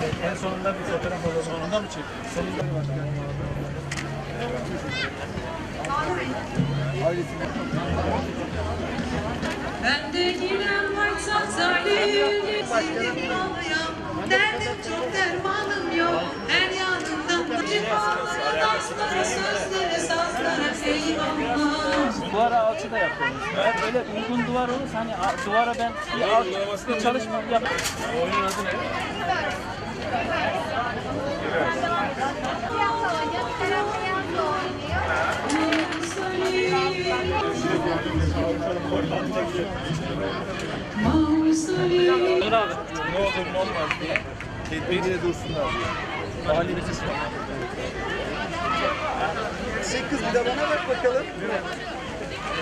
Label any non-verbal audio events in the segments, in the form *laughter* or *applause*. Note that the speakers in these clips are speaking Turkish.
En sonunda bir fotoğraf alalım. Sonunda mı çekiyorsun? Sonunda mı Ben de girem varsa zalim Gezdim ağlayan Derdim çok dermanım yok Her yanından Cifalara, danslara, sözlere, Duvara alçı da yapıyoruz. Eğer böyle uygun duvar olursa hani a- duvara ben bir alçı bir çalışma yap. Oyunun adı ne? Dur abi. Ne olur ne olmaz diye. Tedbirli dursunlar diye. Valimiz ismi. Sekiz bir de bana bak bakalım.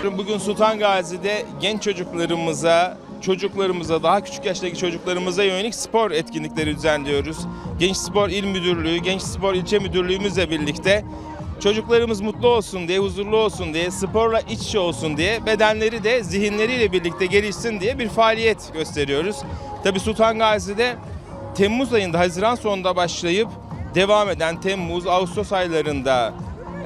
Bugün Sultan Gazi'de genç çocuklarımıza, çocuklarımıza, daha küçük yaştaki çocuklarımıza yönelik spor etkinlikleri düzenliyoruz. Genç Spor İl Müdürlüğü, Genç Spor İlçe Müdürlüğümüzle birlikte çocuklarımız mutlu olsun diye, huzurlu olsun diye, sporla iç içe olsun diye, bedenleri de zihinleriyle birlikte gelişsin diye bir faaliyet gösteriyoruz. Tabii Sultan Gazi'de Temmuz ayında, Haziran sonunda başlayıp devam eden Temmuz, Ağustos aylarında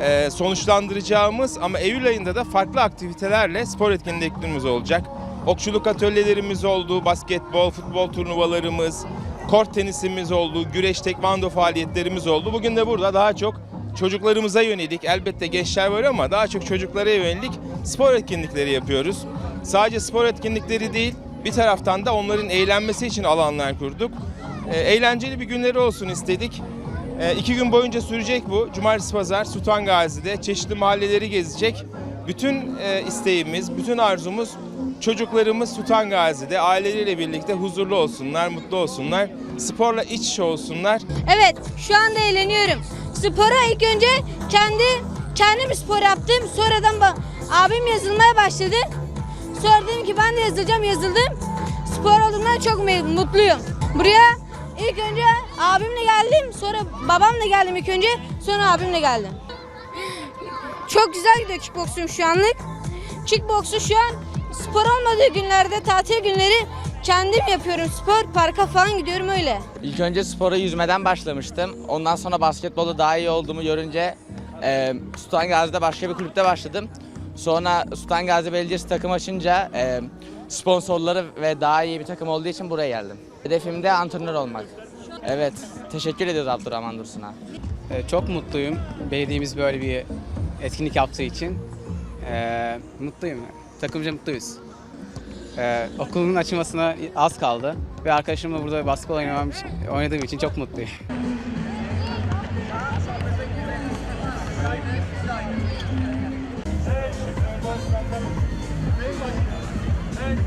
e, sonuçlandıracağımız ama Eylül ayında da farklı aktivitelerle spor etkinliklerimiz olacak. Okçuluk atölyelerimiz oldu, basketbol, futbol turnuvalarımız, kort tenisimiz oldu, güreş, tekvando faaliyetlerimiz oldu. Bugün de burada daha çok çocuklarımıza yönelik, elbette gençler var ama daha çok çocuklara yönelik spor etkinlikleri yapıyoruz. Sadece spor etkinlikleri değil, bir taraftan da onların eğlenmesi için alanlar kurduk. E, eğlenceli bir günleri olsun istedik. E, iki gün boyunca sürecek bu. Cumartesi pazar Sultan Gazi'de çeşitli mahalleleri gezecek. Bütün e, isteğimiz, bütün arzumuz çocuklarımız Sultan Gazi'de aileleriyle birlikte huzurlu olsunlar, mutlu olsunlar. Sporla iç içe olsunlar. Evet, şu anda eğleniyorum. Spora ilk önce kendi kendim spor yaptım. Sonradan abim yazılmaya başladı. Sonra dedim ki ben de yazılacağım, yazıldım. Spor olduğumdan çok mutluyum. Buraya ilk önce abimle geldim, sonra babamla geldim ilk önce, sonra abimle geldim. Çok güzel gidiyor kickboksum şu anlık. Kickboksu şu an spor olmadığı günlerde, tatil günleri kendim yapıyorum spor. Parka falan gidiyorum öyle. İlk önce spora yüzmeden başlamıştım. Ondan sonra basketbolda daha iyi olduğumu görünce e, Sultan Gazi'de başka bir kulüpte başladım. Sonra Sultan Gazi Belediyesi takım açınca e, sponsorları ve daha iyi bir takım olduğu için buraya geldim. Hedefim de antrenör olmak. Evet, teşekkür ediyoruz Abdurrahman Dursun'a. Ee, Çok mutluyum belediyemiz böyle bir etkinlik yaptığı için. Ee, mutluyum. Takımca mutluyuz. Ee, okulumun açılmasına az kaldı ve arkadaşımla burada basketbol oynamam için, oynadığım için çok mutluyum. *laughs* Evet.